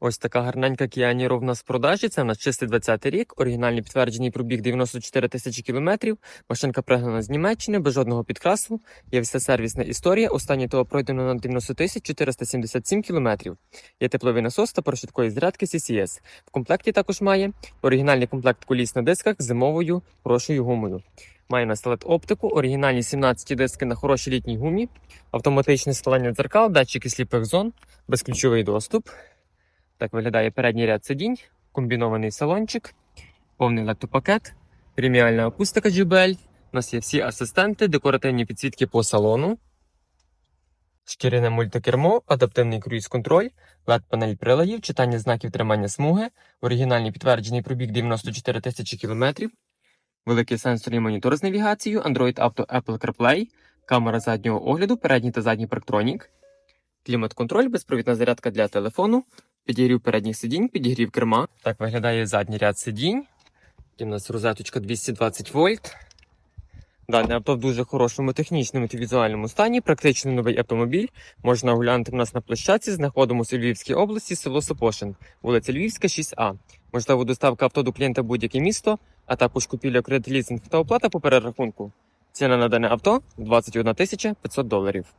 Ось така гарненька Kia Niro в нас в продажі. Це в нас чистий 20-й рік. Оригінальний підтверджений пробіг 94 тисячі кілометрів. Машинка пригнана з Німеччини без жодного підкрасу. Є вся сервісна історія. Останнє того пройдено на 90 тисяч 477 кілометрів. Є тепловий насос та порошиткої зарядки CCS. В комплекті також має оригінальний комплект коліс на дисках з зимовою хорошою гумою. Має на стелет оптику, оригінальні 17 диски на хорошій літній гумі, автоматичне складання дзеркал, датчики сліпих зон, безключовий доступ. Так виглядає передній ряд сидінь, комбінований салончик, повний електропакет, преміальна акустика JBL. У нас є всі асистенти, декоративні підсвітки по салону, шкіряне мультикермо, адаптивний круїз-контроль, LED-панель приладів, читання знаків тримання смуги, оригінальний підтверджений пробіг 94 тисячі кілометрів, великий сенсорний монітор з навігацією, Android Auto Apple CarPlay, камера заднього огляду, передній та задній парктронік, клімат-контроль, безпровідна зарядка для телефону, підігрів передніх сидінь, підігрів керма. Так виглядає задній ряд сидінь. Тут у нас розеточка 220 вольт. Дане авто в дуже хорошому технічному та візуальному стані. Практично новий автомобіль. Можна оглянути в нас на площадці. Знаходимося у Львівській області, село Сопошин, вулиця Львівська, 6А. Можливо, доставка авто до клієнта будь-яке місто, а також купівля кредит лізинг та оплата по перерахунку. Ціна на дане авто 21 тисяча 500 доларів.